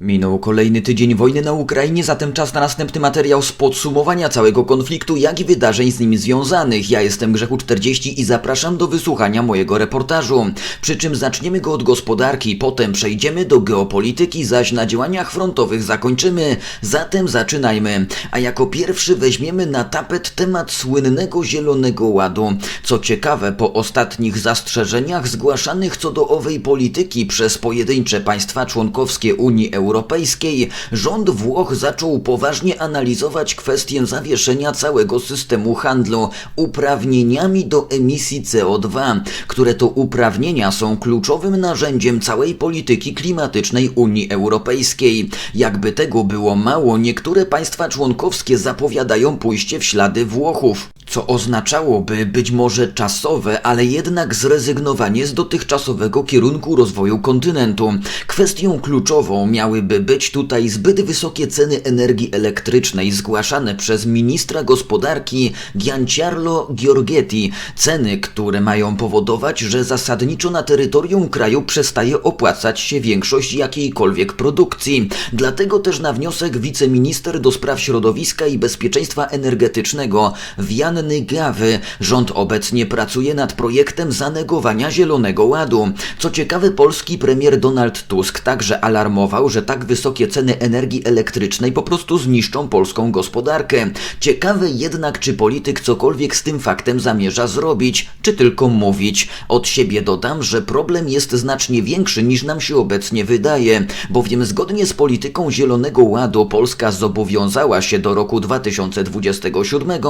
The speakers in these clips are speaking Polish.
Minął kolejny tydzień wojny na Ukrainie, zatem czas na następny materiał z podsumowania całego konfliktu, jak i wydarzeń z nim związanych. Ja jestem Grzechu 40 i zapraszam do wysłuchania mojego reportażu. Przy czym zaczniemy go od gospodarki, potem przejdziemy do geopolityki, zaś na działaniach frontowych zakończymy. Zatem zaczynajmy. A jako pierwszy weźmiemy na tapet temat słynnego Zielonego Ładu. Co ciekawe, po ostatnich zastrzeżeniach zgłaszanych co do owej polityki przez pojedyncze państwa członkowskie Unii Europejskiej, Europejskiej rząd Włoch zaczął poważnie analizować kwestię zawieszenia całego systemu handlu uprawnieniami do emisji CO2, które to uprawnienia są kluczowym narzędziem całej polityki klimatycznej Unii Europejskiej. Jakby tego było mało, niektóre państwa członkowskie zapowiadają pójście w ślady Włochów co oznaczałoby być może czasowe, ale jednak zrezygnowanie z dotychczasowego kierunku rozwoju kontynentu. Kwestią kluczową miałyby być tutaj zbyt wysokie ceny energii elektrycznej zgłaszane przez ministra gospodarki Gianciarlo Giorgetti, ceny, które mają powodować, że zasadniczo na terytorium kraju przestaje opłacać się większość jakiejkolwiek produkcji. Dlatego też na wniosek wiceminister do spraw środowiska i bezpieczeństwa energetycznego Jan Anny Gawy. Rząd obecnie pracuje nad projektem zanegowania Zielonego Ładu. Co ciekawe, polski premier Donald Tusk także alarmował, że tak wysokie ceny energii elektrycznej po prostu zniszczą polską gospodarkę. Ciekawe jednak, czy polityk cokolwiek z tym faktem zamierza zrobić, czy tylko mówić. Od siebie dodam, że problem jest znacznie większy niż nam się obecnie wydaje, bowiem zgodnie z polityką Zielonego Ładu Polska zobowiązała się do roku 2027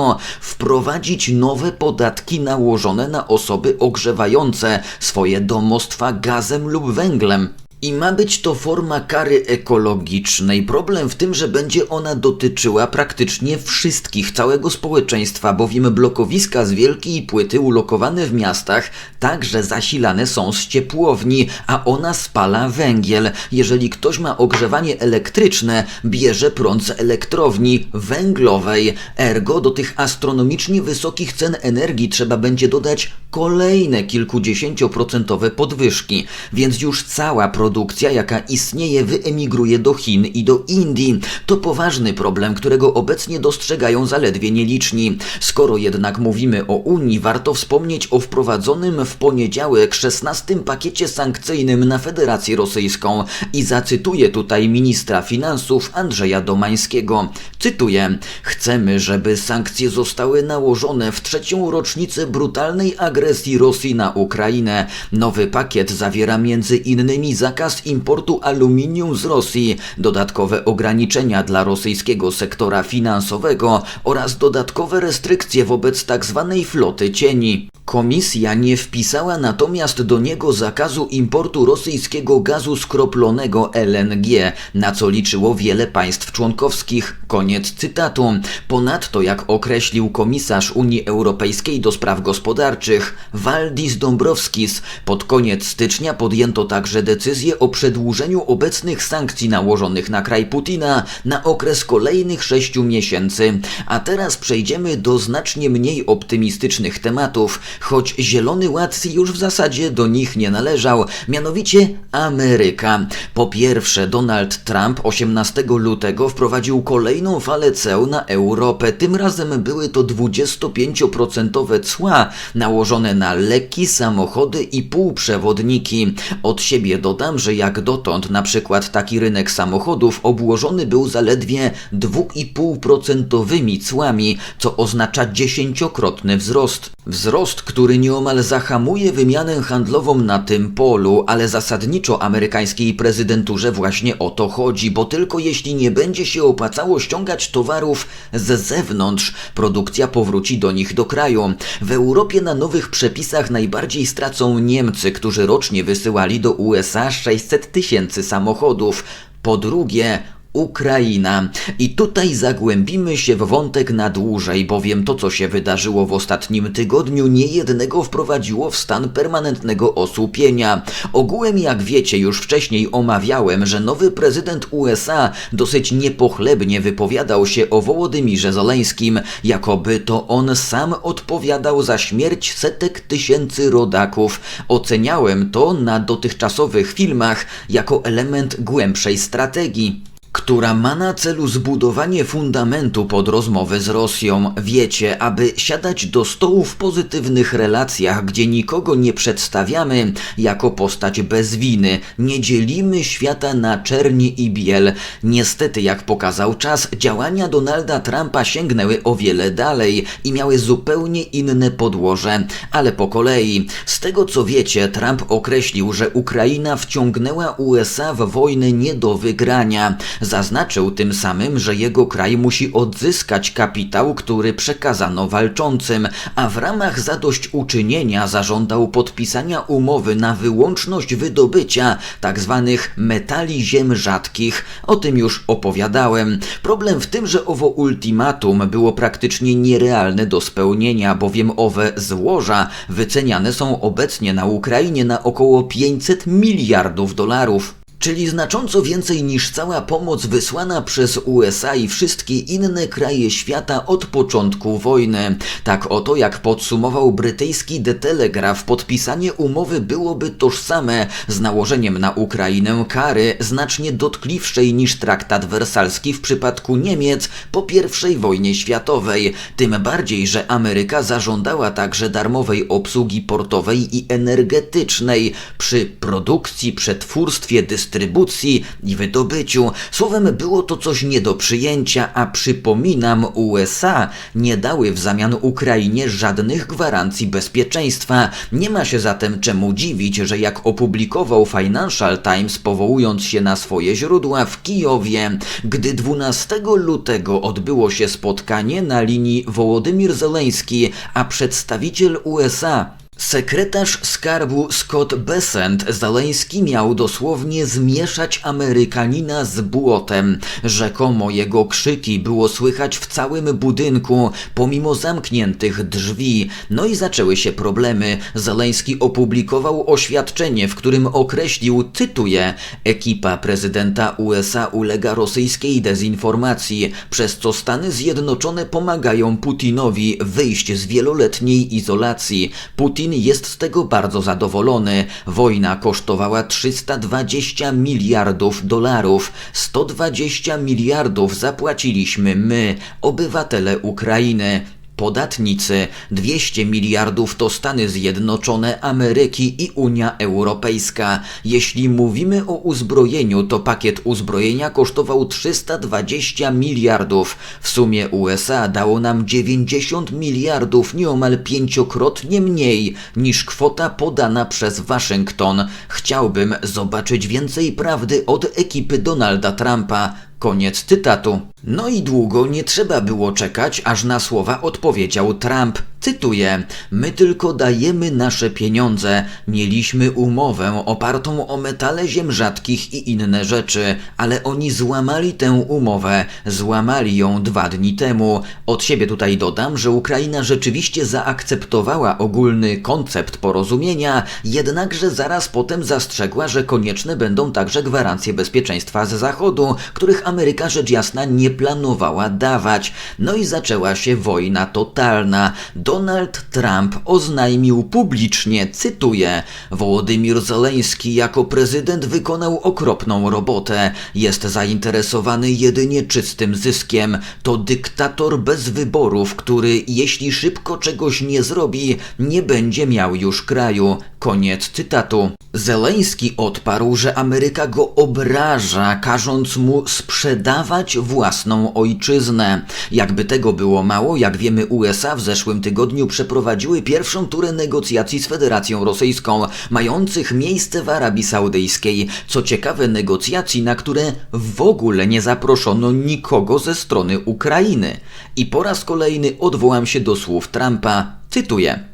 wprowadzić wprowadzić nowe podatki nałożone na osoby ogrzewające swoje domostwa gazem lub węglem. I ma być to forma kary ekologicznej. Problem w tym, że będzie ona dotyczyła praktycznie wszystkich, całego społeczeństwa, bowiem blokowiska z wielkiej płyty ulokowane w miastach także zasilane są z ciepłowni, a ona spala węgiel. Jeżeli ktoś ma ogrzewanie elektryczne, bierze prąd z elektrowni węglowej. Ergo do tych astronomicznie wysokich cen energii trzeba będzie dodać kolejne kilkudziesięcioprocentowe podwyżki, więc już cała produkcja produkcja, jaka istnieje, wyemigruje do Chin i do Indii. To poważny problem, którego obecnie dostrzegają zaledwie nieliczni. Skoro jednak mówimy o Unii, warto wspomnieć o wprowadzonym w poniedziałek 16 pakiecie sankcyjnym na Federację Rosyjską i zacytuję tutaj ministra finansów Andrzeja Domańskiego. Cytuję: Chcemy, żeby sankcje zostały nałożone w trzecią rocznicę brutalnej agresji Rosji na Ukrainę. Nowy pakiet zawiera między innymi zakaz zakaz importu aluminium z Rosji, dodatkowe ograniczenia dla rosyjskiego sektora finansowego oraz dodatkowe restrykcje wobec tzw. Tak floty cieni. Komisja nie wpisała natomiast do niego zakazu importu rosyjskiego gazu skroplonego LNG, na co liczyło wiele państw członkowskich. Koniec cytatu. Ponadto, jak określił komisarz Unii Europejskiej do spraw gospodarczych Waldis Dombrovskis, pod koniec stycznia podjęto także decyzję o przedłużeniu obecnych sankcji nałożonych na kraj Putina na okres kolejnych sześciu miesięcy. A teraz przejdziemy do znacznie mniej optymistycznych tematów, choć Zielony Ład już w zasadzie do nich nie należał, mianowicie Ameryka. Po pierwsze, Donald Trump 18 lutego wprowadził kolejną falę ceł na Europę. Tym razem były to 25% cła nałożone na leki, samochody i półprzewodniki. Od siebie dodam, że jak dotąd na przykład taki rynek samochodów obłożony był zaledwie 2,5% cłami, co oznacza dziesięciokrotny wzrost. Wzrost, który nieomal zahamuje wymianę handlową na tym polu, ale zasadniczo amerykańskiej prezydenturze właśnie o to chodzi, bo tylko jeśli nie będzie się opłacało ściągać towarów z zewnątrz, produkcja powróci do nich do kraju. W Europie na nowych przepisach najbardziej stracą Niemcy, którzy rocznie wysyłali do USA 600 tysięcy samochodów. Po drugie, Ukraina. I tutaj zagłębimy się w wątek na dłużej, bowiem to, co się wydarzyło w ostatnim tygodniu, niejednego wprowadziło w stan permanentnego osłupienia. Ogółem, jak wiecie, już wcześniej omawiałem, że nowy prezydent USA dosyć niepochlebnie wypowiadał się o Wołodymirze Zeleńskim, jakoby to on sam odpowiadał za śmierć setek tysięcy rodaków. Oceniałem to na dotychczasowych filmach jako element głębszej strategii która ma na celu zbudowanie fundamentu pod rozmowę z Rosją. Wiecie, aby siadać do stołu w pozytywnych relacjach, gdzie nikogo nie przedstawiamy jako postać bez winy, nie dzielimy świata na czerni i biel. Niestety, jak pokazał czas, działania Donalda Trumpa sięgnęły o wiele dalej i miały zupełnie inne podłoże. Ale po kolei, z tego co wiecie, Trump określił, że Ukraina wciągnęła USA w wojnę nie do wygrania. Zaznaczył tym samym, że jego kraj musi odzyskać kapitał, który przekazano walczącym, a w ramach zadośćuczynienia zażądał podpisania umowy na wyłączność wydobycia tzw. Tak metali ziem rzadkich. O tym już opowiadałem. Problem w tym, że owo ultimatum było praktycznie nierealne do spełnienia, bowiem owe złoża wyceniane są obecnie na Ukrainie na około 500 miliardów dolarów czyli znacząco więcej niż cała pomoc wysłana przez USA i wszystkie inne kraje świata od początku wojny. Tak oto, jak podsumował brytyjski The Telegraph, podpisanie umowy byłoby tożsame z nałożeniem na Ukrainę kary znacznie dotkliwszej niż traktat wersalski w przypadku Niemiec po I wojnie światowej. Tym bardziej, że Ameryka zażądała także darmowej obsługi portowej i energetycznej przy produkcji, przetwórstwie, dystrybucji dystrybucji i wydobyciu. Słowem, było to coś nie do przyjęcia, a przypominam, USA nie dały w zamian Ukrainie żadnych gwarancji bezpieczeństwa. Nie ma się zatem czemu dziwić, że jak opublikował Financial Times, powołując się na swoje źródła w Kijowie, gdy 12 lutego odbyło się spotkanie na linii Wołodymir Zeleński, a przedstawiciel USA Sekretarz skarbu Scott Besant Zaleński miał dosłownie zmieszać Amerykanina z błotem. Rzekomo jego krzyki było słychać w całym budynku, pomimo zamkniętych drzwi. No i zaczęły się problemy. Zaleński opublikował oświadczenie, w którym określił, cytuję, ekipa prezydenta USA ulega rosyjskiej dezinformacji, przez co Stany Zjednoczone pomagają Putinowi wyjść z wieloletniej izolacji. Putin Putin jest z tego bardzo zadowolony. Wojna kosztowała 320 miliardów dolarów. 120 miliardów zapłaciliśmy my, obywatele Ukrainy. Podatnicy 200 miliardów to Stany Zjednoczone Ameryki i Unia Europejska. Jeśli mówimy o uzbrojeniu, to pakiet uzbrojenia kosztował 320 miliardów. W sumie USA dało nam 90 miliardów, nieomal pięciokrotnie mniej niż kwota podana przez Waszyngton. Chciałbym zobaczyć więcej prawdy od ekipy Donalda Trumpa. Koniec cytatu. No i długo nie trzeba było czekać, aż na słowa odpowiedział Trump. Cytuję: My tylko dajemy nasze pieniądze. Mieliśmy umowę opartą o metale ziem rzadkich i inne rzeczy, ale oni złamali tę umowę. Złamali ją dwa dni temu. Od siebie tutaj dodam, że Ukraina rzeczywiście zaakceptowała ogólny koncept porozumienia, jednakże zaraz potem zastrzegła, że konieczne będą także gwarancje bezpieczeństwa z Zachodu, których Ameryka rzecz jasna nie planowała dawać. No i zaczęła się wojna totalna. Donald Trump oznajmił publicznie, cytuję, Wołodymir Zeleński jako prezydent wykonał okropną robotę. Jest zainteresowany jedynie czystym zyskiem. To dyktator bez wyborów, który jeśli szybko czegoś nie zrobi, nie będzie miał już kraju. Koniec cytatu. Zeleński odparł, że Ameryka go obraża, każąc mu sprzedawać własną ojczyznę. Jakby tego było mało, jak wiemy, USA w zeszłym tygodniu przeprowadziły pierwszą turę negocjacji z Federacją Rosyjską, mających miejsce w Arabii Saudyjskiej. Co ciekawe, negocjacji, na które w ogóle nie zaproszono nikogo ze strony Ukrainy. I po raz kolejny odwołam się do słów Trumpa. Cytuję.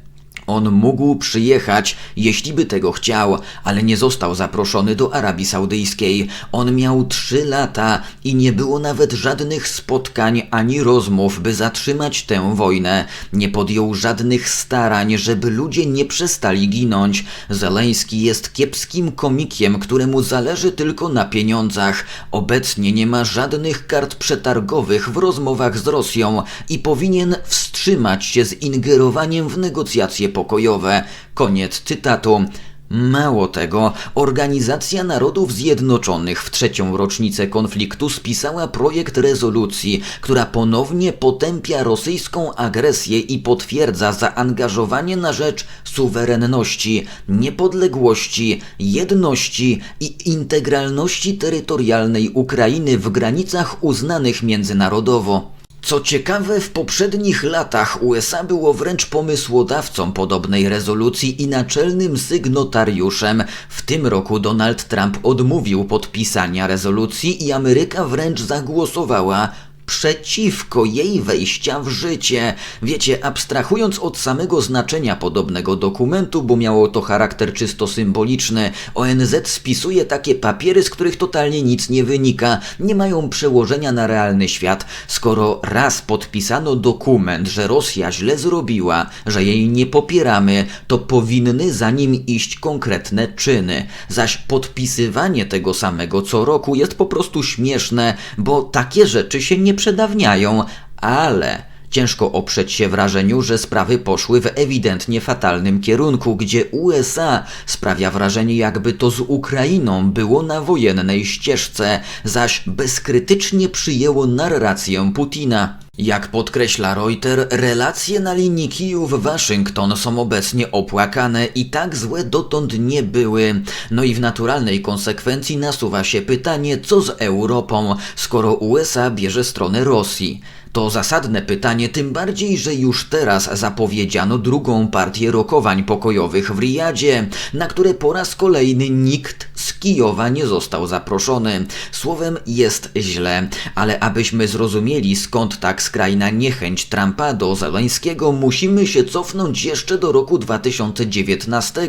On mógł przyjechać, jeśli by tego chciał, ale nie został zaproszony do Arabii Saudyjskiej. On miał trzy lata i nie było nawet żadnych spotkań ani rozmów, by zatrzymać tę wojnę. Nie podjął żadnych starań, żeby ludzie nie przestali ginąć. Zeleński jest kiepskim komikiem, któremu zależy tylko na pieniądzach. Obecnie nie ma żadnych kart przetargowych w rozmowach z Rosją i powinien wstrzymać się z ingerowaniem w negocjacje pokojowe. Koniec cytatu. Mało tego, Organizacja Narodów Zjednoczonych w trzecią rocznicę konfliktu spisała projekt rezolucji, która ponownie potępia rosyjską agresję i potwierdza zaangażowanie na rzecz suwerenności, niepodległości, jedności i integralności terytorialnej Ukrainy w granicach uznanych międzynarodowo. Co ciekawe, w poprzednich latach USA było wręcz pomysłodawcą podobnej rezolucji i naczelnym sygnotariuszem. W tym roku Donald Trump odmówił podpisania rezolucji i Ameryka wręcz zagłosowała przeciwko jej wejścia w życie. Wiecie, abstrahując od samego znaczenia podobnego dokumentu, bo miało to charakter czysto symboliczny, ONZ spisuje takie papiery, z których totalnie nic nie wynika, nie mają przełożenia na realny świat. Skoro raz podpisano dokument, że Rosja źle zrobiła, że jej nie popieramy, to powinny za nim iść konkretne czyny. Zaś podpisywanie tego samego co roku jest po prostu śmieszne, bo takie rzeczy się nie przedawniają, ale ciężko oprzeć się wrażeniu, że sprawy poszły w ewidentnie fatalnym kierunku, gdzie USA sprawia wrażenie, jakby to z Ukrainą było na wojennej ścieżce, zaś bezkrytycznie przyjęło narrację Putina. Jak podkreśla Reuter, relacje na linii Kijów-Waszyngton są obecnie opłakane i tak złe dotąd nie były. No i w naturalnej konsekwencji nasuwa się pytanie, co z Europą, skoro USA bierze stronę Rosji. To zasadne pytanie, tym bardziej, że już teraz zapowiedziano drugą partię rokowań pokojowych w Riyadzie, na które po raz kolejny nikt z Kijowa nie został zaproszony. Słowem jest źle, ale abyśmy zrozumieli skąd tak skrajna niechęć Trumpa do Zeleńskiego, musimy się cofnąć jeszcze do roku 2019,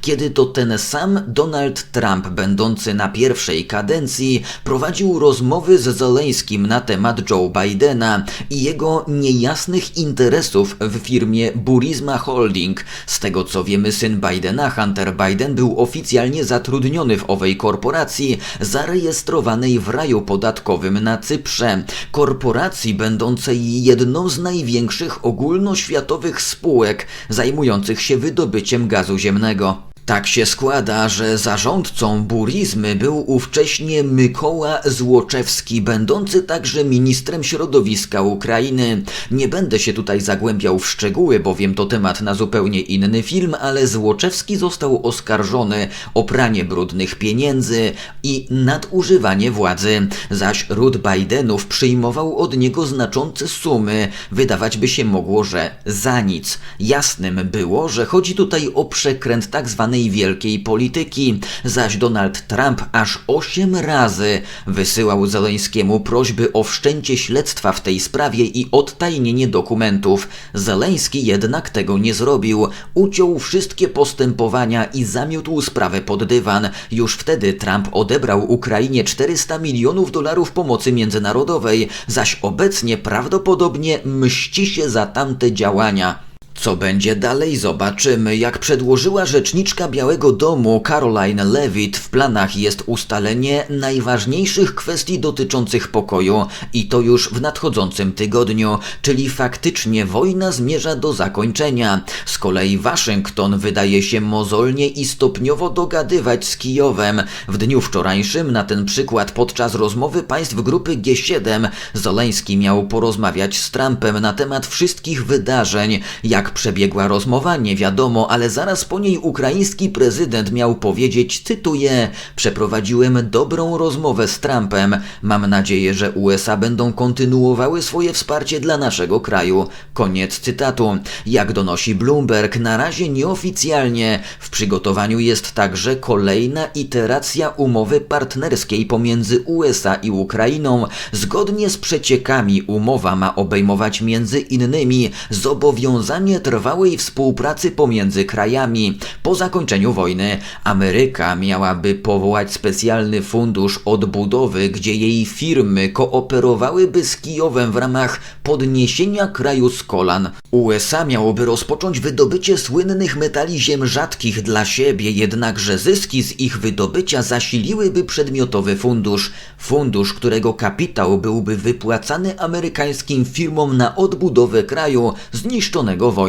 kiedy to ten sam Donald Trump, będący na pierwszej kadencji, prowadził rozmowy z Zeleńskim na temat Joe Bidena i jego niejasnych interesów w firmie Burisma Holding. Z tego co wiemy, syn Bidena, Hunter Biden, był oficjalnie zatrudniony w owej korporacji, zarejestrowanej w raju podatkowym na Cyprze. Korporacji będącej jedną z największych ogólnoświatowych spółek zajmujących się wydobyciem gazu ziemnego. Tak się składa, że zarządcą burizmy był ówcześnie Mykoła Złoczewski, będący także ministrem środowiska Ukrainy. Nie będę się tutaj zagłębiał w szczegóły, bowiem to temat na zupełnie inny film, ale Złoczewski został oskarżony o pranie brudnych pieniędzy i nadużywanie władzy, zaś ród Bidenów przyjmował od niego znaczące sumy. Wydawać by się mogło, że za nic. Jasnym było, że chodzi tutaj o przekręt tak zwany wielkiej polityki, zaś Donald Trump aż osiem razy wysyłał Zeleńskiemu prośby o wszczęcie śledztwa w tej sprawie i odtajnienie dokumentów. Zeleński jednak tego nie zrobił. Uciął wszystkie postępowania i zamiótł sprawę pod dywan. Już wtedy Trump odebrał Ukrainie 400 milionów dolarów pomocy międzynarodowej, zaś obecnie prawdopodobnie mści się za tamte działania. Co będzie dalej zobaczymy. Jak przedłożyła rzeczniczka Białego Domu Caroline Levitt, w planach jest ustalenie najważniejszych kwestii dotyczących pokoju i to już w nadchodzącym tygodniu, czyli faktycznie wojna zmierza do zakończenia. Z kolei Waszyngton wydaje się mozolnie i stopniowo dogadywać z Kijowem. W dniu wczorajszym, na ten przykład podczas rozmowy państw grupy G7, Zoleński miał porozmawiać z Trumpem na temat wszystkich wydarzeń, jak jak przebiegła rozmowa, nie wiadomo, ale zaraz po niej ukraiński prezydent miał powiedzieć, cytuję, przeprowadziłem dobrą rozmowę z Trumpem. Mam nadzieję, że USA będą kontynuowały swoje wsparcie dla naszego kraju. Koniec cytatu. Jak donosi Bloomberg, na razie nieoficjalnie w przygotowaniu jest także kolejna iteracja umowy partnerskiej pomiędzy USA i Ukrainą. Zgodnie z przeciekami umowa ma obejmować między innymi zobowiązanie umożliwienie trwałej współpracy pomiędzy krajami. Po zakończeniu wojny Ameryka miałaby powołać specjalny fundusz odbudowy, gdzie jej firmy kooperowałyby z Kijowem w ramach podniesienia kraju z kolan. USA miałoby rozpocząć wydobycie słynnych metali ziem rzadkich dla siebie, jednakże zyski z ich wydobycia zasiliłyby przedmiotowy fundusz. Fundusz, którego kapitał byłby wypłacany amerykańskim firmom na odbudowę kraju zniszczonego wojną.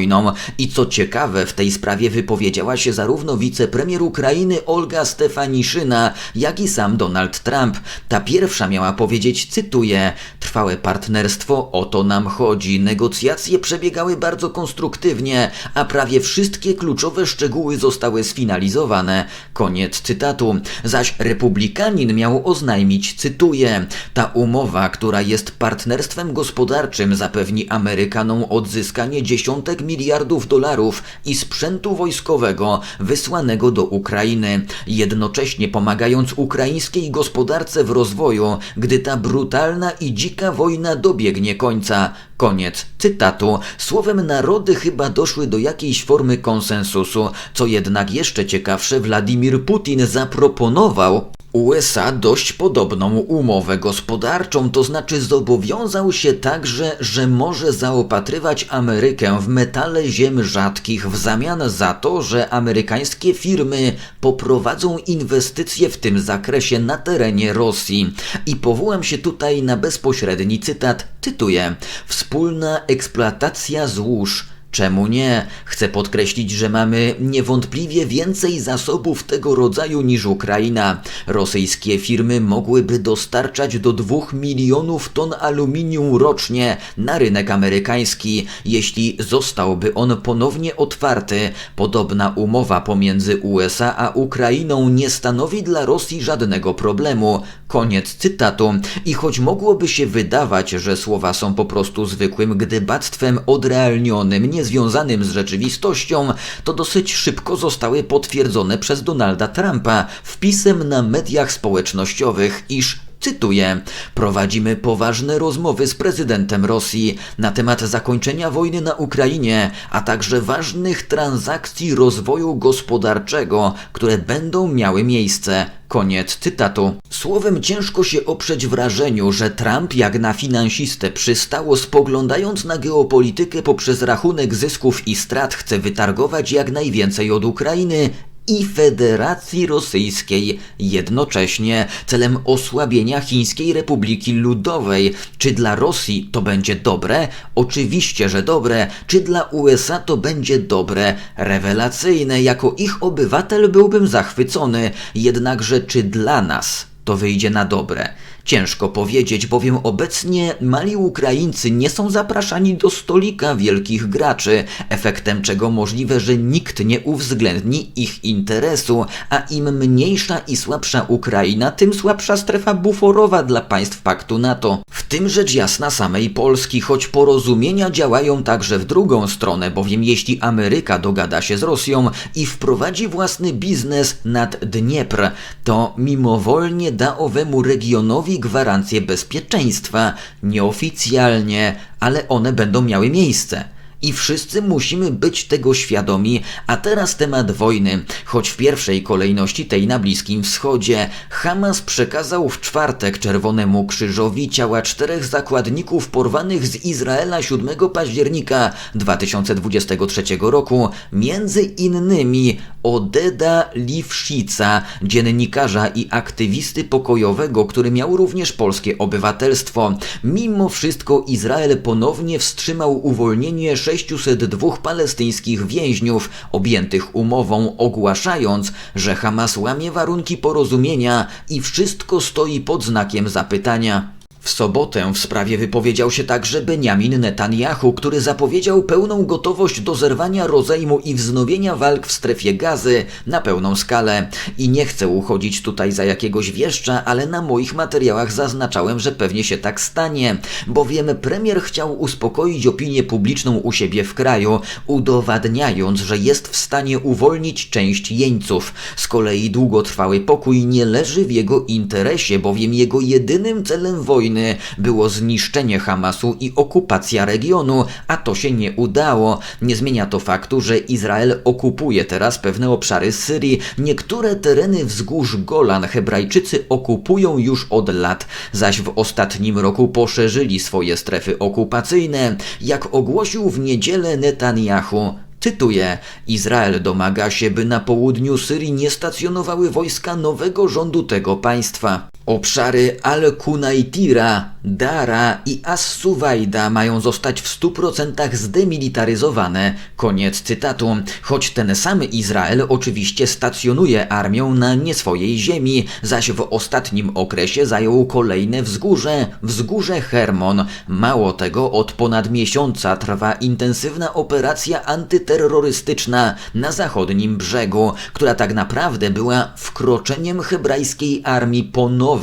I co ciekawe, w tej sprawie wypowiedziała się zarówno wicepremier Ukrainy Olga Stefaniszyna, jak i sam Donald Trump. Ta pierwsza miała powiedzieć, cytuję, trwałe partnerstwo, o to nam chodzi. Negocjacje przebiegały bardzo konstruktywnie, a prawie wszystkie kluczowe szczegóły zostały sfinalizowane. Koniec cytatu. Zaś republikanin miał oznajmić, cytuję, ta umowa, która jest partnerstwem gospodarczym, zapewni Amerykanom odzyskanie dziesiątek miliardów dolarów i sprzętu wojskowego wysłanego do Ukrainy, jednocześnie pomagając ukraińskiej gospodarce w rozwoju, gdy ta brutalna i dzika wojna dobiegnie końca. Koniec cytatu. Słowem narody chyba doszły do jakiejś formy konsensusu, co jednak jeszcze ciekawsze Władimir Putin zaproponował USA dość podobną umowę gospodarczą, to znaczy zobowiązał się także, że może zaopatrywać Amerykę w metale ziem rzadkich w zamian za to, że amerykańskie firmy poprowadzą inwestycje w tym zakresie na terenie Rosji. I powołam się tutaj na bezpośredni cytat, cytuję: Wspólna eksploatacja złóż Czemu nie? Chcę podkreślić, że mamy niewątpliwie więcej zasobów tego rodzaju niż Ukraina. Rosyjskie firmy mogłyby dostarczać do 2 milionów ton aluminium rocznie na rynek amerykański, jeśli zostałby on ponownie otwarty. Podobna umowa pomiędzy USA a Ukrainą nie stanowi dla Rosji żadnego problemu. Koniec cytatu. I choć mogłoby się wydawać, że słowa są po prostu zwykłym gdybactwem odrealnionym, niezwiązanym z rzeczywistością, to dosyć szybko zostały potwierdzone przez Donalda Trumpa wpisem na mediach społecznościowych, iż Cytuję: Prowadzimy poważne rozmowy z prezydentem Rosji na temat zakończenia wojny na Ukrainie, a także ważnych transakcji rozwoju gospodarczego, które będą miały miejsce. Koniec cytatu. Słowem ciężko się oprzeć wrażeniu, że Trump jak na finansistę przystało spoglądając na geopolitykę poprzez rachunek zysków i strat chce wytargować jak najwięcej od Ukrainy i Federacji Rosyjskiej jednocześnie celem osłabienia Chińskiej Republiki Ludowej. Czy dla Rosji to będzie dobre? Oczywiście, że dobre. Czy dla USA to będzie dobre? Rewelacyjne. Jako ich obywatel byłbym zachwycony. Jednakże czy dla nas to wyjdzie na dobre? Ciężko powiedzieć, bowiem obecnie mali Ukraińcy nie są zapraszani do stolika wielkich graczy, efektem czego możliwe, że nikt nie uwzględni ich interesu, a im mniejsza i słabsza Ukraina, tym słabsza strefa buforowa dla państw paktu NATO. W tym rzecz jasna samej Polski, choć porozumienia działają także w drugą stronę, bowiem jeśli Ameryka dogada się z Rosją i wprowadzi własny biznes nad Dniepr, to mimowolnie da owemu regionowi gwarancje bezpieczeństwa, nieoficjalnie, ale one będą miały miejsce. I wszyscy musimy być tego świadomi, a teraz temat wojny. Choć w pierwszej kolejności tej na Bliskim Wschodzie, Hamas przekazał w czwartek Czerwonemu Krzyżowi ciała czterech zakładników porwanych z Izraela 7 października 2023 roku, między innymi Odeda Liwszica, dziennikarza i aktywisty pokojowego, który miał również polskie obywatelstwo. Mimo wszystko Izrael ponownie wstrzymał uwolnienie 602 palestyńskich więźniów objętych umową, ogłaszając, że Hamas łamie warunki porozumienia i wszystko stoi pod znakiem zapytania. W sobotę w sprawie wypowiedział się także Benjamin Netanyahu, który zapowiedział pełną gotowość do zerwania rozejmu i wznowienia walk w strefie gazy na pełną skalę. I nie chcę uchodzić tutaj za jakiegoś wieszcza, ale na moich materiałach zaznaczałem, że pewnie się tak stanie, bowiem premier chciał uspokoić opinię publiczną u siebie w kraju, udowadniając, że jest w stanie uwolnić część jeńców. Z kolei długotrwały pokój nie leży w jego interesie, bowiem jego jedynym celem wojny wojny było zniszczenie Hamasu i okupacja regionu, a to się nie udało. Nie zmienia to faktu, że Izrael okupuje teraz pewne obszary Syrii. Niektóre tereny wzgórz Golan Hebrajczycy okupują już od lat, zaś w ostatnim roku poszerzyli swoje strefy okupacyjne. Jak ogłosił w niedzielę Netanyahu, Cytuję: Izrael domaga się, by na południu Syrii nie stacjonowały wojska nowego rządu tego państwa. Obszary Al-Kunaitira, Dara i As-Suwajda mają zostać w 100% zdemilitaryzowane. Koniec cytatu. Choć ten sam Izrael oczywiście stacjonuje armią na nie swojej ziemi, zaś w ostatnim okresie zajął kolejne wzgórze, wzgórze Hermon. Mało tego, od ponad miesiąca trwa intensywna operacja antyterrorystyczna na zachodnim brzegu, która tak naprawdę była wkroczeniem hebrajskiej armii ponownie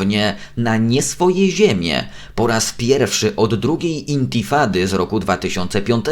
na nie swoje ziemię. Po raz pierwszy od drugiej intifady z roku 2005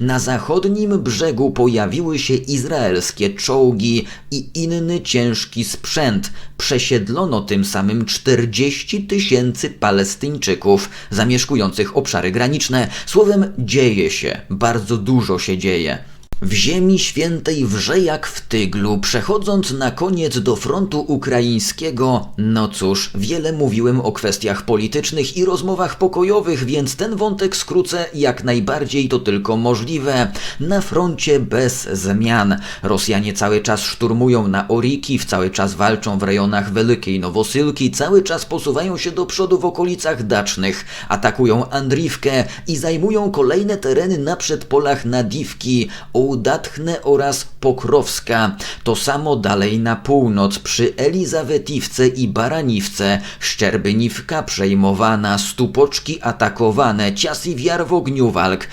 na zachodnim brzegu pojawiły się izraelskie czołgi i inny ciężki sprzęt. Przesiedlono tym samym 40 tysięcy Palestyńczyków zamieszkujących obszary graniczne. Słowem, dzieje się, bardzo dużo się dzieje. W ziemi świętej wrze jak w tyglu, przechodząc na koniec do frontu ukraińskiego, no cóż, wiele mówiłem o kwestiach politycznych i rozmowach pokojowych, więc ten wątek skrócę jak najbardziej to tylko możliwe. Na froncie bez zmian. Rosjanie cały czas szturmują na Orikiw, cały czas walczą w rejonach Wielkiej Nowosylki, cały czas posuwają się do przodu w okolicach dacznych, atakują Andriwkę i zajmują kolejne tereny na przedpolach Nadiwki, Udatchne oraz Pokrowska. To samo dalej na północ przy Elizawetiwce i Baraniwce, Szczerbyniwka przejmowana, Stupoczki atakowane, Ciasiwiar w ogniu walk,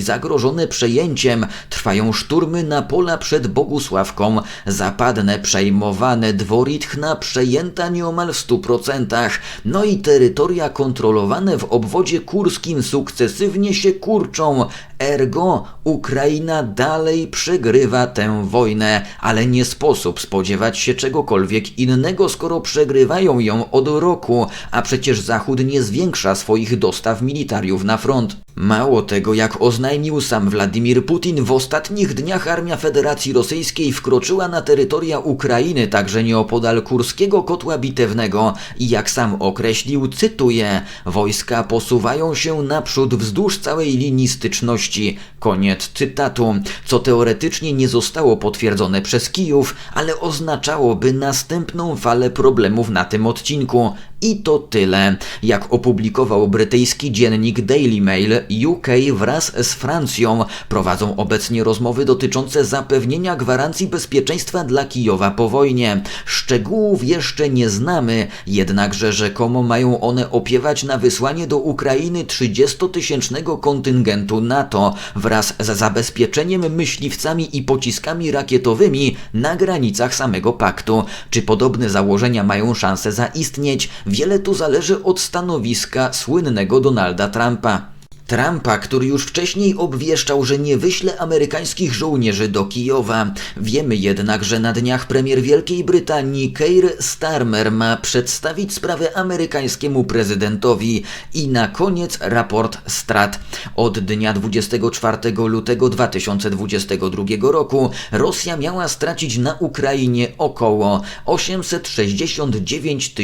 zagrożone przejęciem, trwają szturmy na pola przed Bogusławką, Zapadne przejmowane, Dworitchna przejęta nieomal w stu procentach, no i terytoria kontrolowane w obwodzie kurskim sukcesywnie się kurczą, ergo Ukraina dalej przegrywa tę wojnę, ale nie sposób spodziewać się czegokolwiek innego, skoro przegrywają ją od roku, a przecież Zachód nie zwiększa swoich dostaw militariów na front. Mało tego, jak oznajmił sam Władimir Putin, w ostatnich dniach armia Federacji Rosyjskiej wkroczyła na terytoria Ukrainy, także nieopodal Kurskiego Kotła Bitewnego i jak sam określił, cytuję, wojska posuwają się naprzód wzdłuż całej linii styczności. Koniec cytatu, co teoretycznie nie zostało potwierdzone przez Kijów, ale oznaczałoby następną falę problemów na tym odcinku. I to tyle. Jak opublikował brytyjski dziennik Daily Mail, UK wraz z Francją prowadzą obecnie rozmowy dotyczące zapewnienia gwarancji bezpieczeństwa dla Kijowa po wojnie. Szczegółów jeszcze nie znamy, jednakże rzekomo mają one opiewać na wysłanie do Ukrainy 30-tysięcznego kontyngentu NATO wraz z zabezpieczeniem myśliwcami i pociskami rakietowymi na granicach samego paktu. Czy podobne założenia mają szansę zaistnieć? Wiele tu zależy od stanowiska słynnego Donalda Trumpa. Trumpa, który już wcześniej obwieszczał, że nie wyśle amerykańskich żołnierzy do Kijowa. Wiemy jednak, że na dniach premier Wielkiej Brytanii Keir Starmer ma przedstawić sprawę amerykańskiemu prezydentowi i na koniec raport strat. Od dnia 24 lutego 2022 roku Rosja miała stracić na Ukrainie około 869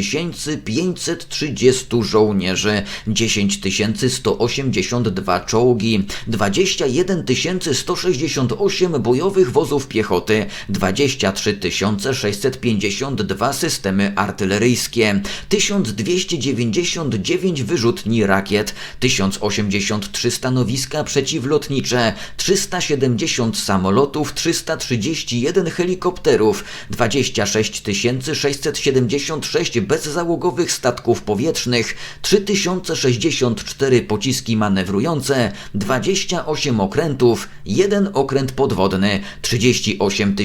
530 żołnierzy, 10 180 52 czołgi, 21 168 bojowych wozów piechoty, 23 652 systemy artyleryjskie, 1299 wyrzutni rakiet, 1083 stanowiska przeciwlotnicze, 370 samolotów, 331 helikopterów, 26 676 bezzałogowych statków powietrznych, 3064 pociski manewrowe, manewrujące, 28 okrętów, jeden okręt podwodny, 38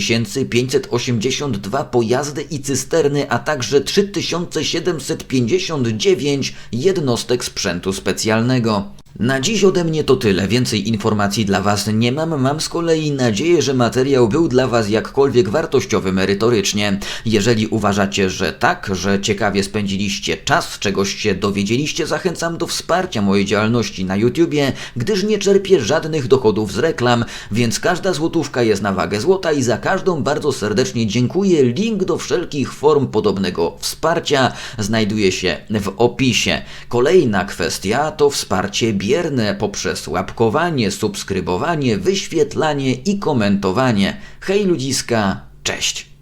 582 pojazdy i cysterny, a także 3759 jednostek sprzętu specjalnego. Na dziś ode mnie to tyle. Więcej informacji dla Was nie mam. Mam z kolei nadzieję, że materiał był dla Was jakkolwiek wartościowy merytorycznie. Jeżeli uważacie, że tak, że ciekawie spędziliście czas, czegoś się dowiedzieliście, zachęcam do wsparcia mojej działalności na YouTubie, gdyż nie czerpię żadnych dochodów z reklam, więc każda złotówka jest na wagę złota i za każdą bardzo serdecznie dziękuję. Link do wszelkich form podobnego wsparcia znajduje się w opisie. Kolejna kwestia to wsparcie bierne poprzez łapkowanie, subskrybowanie, wyświetlanie i komentowanie. Hej ludziska, cześć!